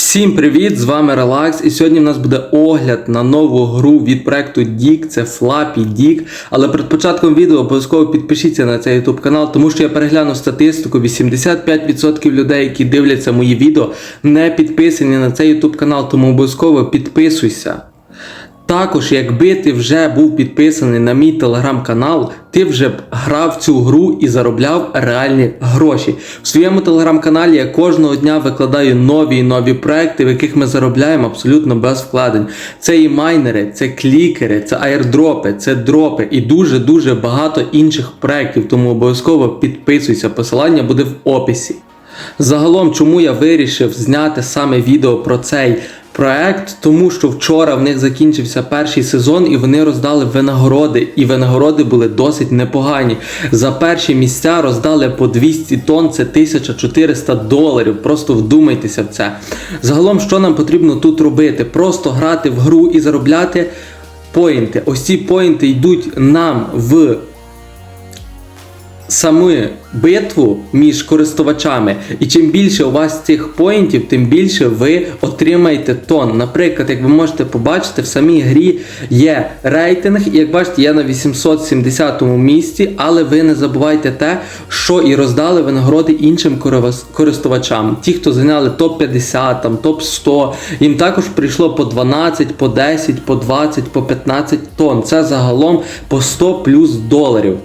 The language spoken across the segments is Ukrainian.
Всім привіт! З вами Релакс. І сьогодні в нас буде огляд на нову гру від проекту Дік. Це Flappy Дік. Але перед початком відео обов'язково підпишіться на цей YouTube канал, тому що я перегляну статистику. 85% людей, які дивляться мої відео, не підписані на цей YouTube канал, тому обов'язково підписуйся. Також, якби ти вже був підписаний на мій телеграм-канал, ти вже б грав цю гру і заробляв реальні гроші. В своєму телеграм-каналі я кожного дня викладаю нові і нові проекти, в яких ми заробляємо абсолютно без вкладень. Це і майнери, це клікери, це аірдропи, це дропи і дуже-дуже багато інших проєктів. Тому обов'язково підписуйся. Посилання буде в описі. Загалом, чому я вирішив зняти саме відео про цей проект, тому що вчора в них закінчився перший сезон і вони роздали винагороди, і винагороди були досить непогані. За перші місця роздали по 200 тонн, це 1400 доларів. Просто вдумайтеся в це. Загалом, що нам потрібно тут робити? Просто грати в гру і заробляти поінти. Ось ці поінти йдуть нам в саму битву між користувачами, і чим більше у вас цих поінтів, тим більше ви отримаєте тон. Наприклад, як ви можете побачити, в самій грі є рейтинг, і як бачите, я на 870 місці, але ви не забувайте те, що і роздали винагороди іншим користувачам. Ті, хто зайняли топ-50, там, топ-100, їм також прийшло по 12, по 10, по 20, по 15 тонн. Це загалом по 100 плюс доларів.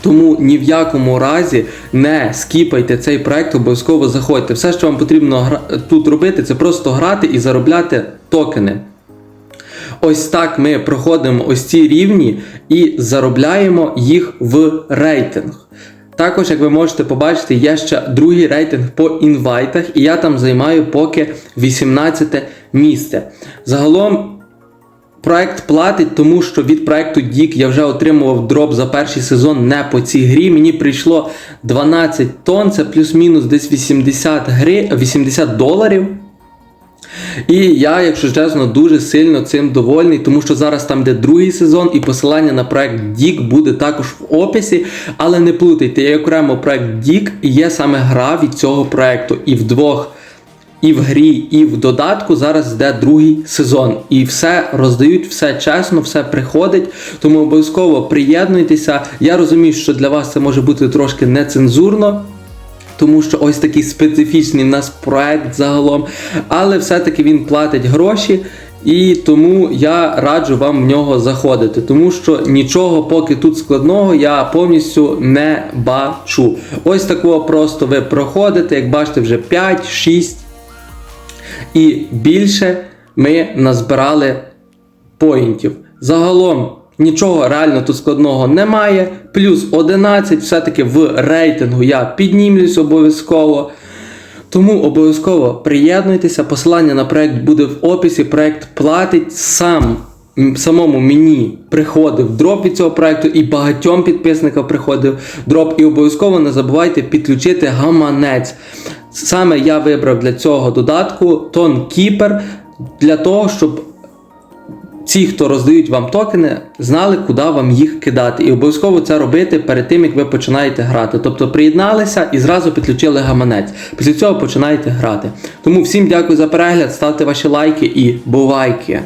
Тому ні в якому разі не скіпайте цей проект, обов'язково заходьте. Все, що вам потрібно тут робити, це просто грати і заробляти токени. Ось так ми проходимо ось ці рівні і заробляємо їх в рейтинг. Також, як ви можете побачити, є ще другий рейтинг по інвайтах, і я там займаю поки 18 місце. Загалом Проект платить, тому що від проекту Дік я вже отримував дроп за перший сезон не по цій грі. Мені прийшло 12 тонн, це плюс-мінус десь 80 гри, 80 доларів. І я, якщо чесно, дуже сильно цим довольний, тому що зараз там де другий сезон, і посилання на проект Дік буде також в описі. Але не плутайте, є окремо проект Дік, і є саме гра від цього проекту. І в двох і в грі, і в додатку зараз йде другий сезон. І все роздають, все чесно, все приходить. Тому обов'язково приєднуйтеся. Я розумію, що для вас це може бути трошки нецензурно. Тому що ось такий специфічний в нас проект загалом, але все-таки він платить гроші, і тому я раджу вам в нього заходити, тому що нічого поки тут складного я повністю не бачу. Ось такого просто ви проходите, як бачите, вже 5-6 і більше ми назбирали поінтів. Загалом нічого реально тут складного немає. Плюс 11, все-таки в рейтингу я піднімлюсь обов'язково. Тому обов'язково приєднуйтеся. Посилання на проект буде в описі. Проект платить сам. Самому мені приходив дроп від цього проекту, і багатьом підписникам приходив дроп. І обов'язково не забувайте підключити гаманець. Саме я вибрав для цього додатку Тон Keeper для того, щоб ці, хто роздають вам токени, знали, куди вам їх кидати. І обов'язково це робити перед тим, як ви починаєте грати. Тобто приєдналися і зразу підключили гаманець. Після цього починаєте грати. Тому всім дякую за перегляд, ставте ваші лайки і бувайки!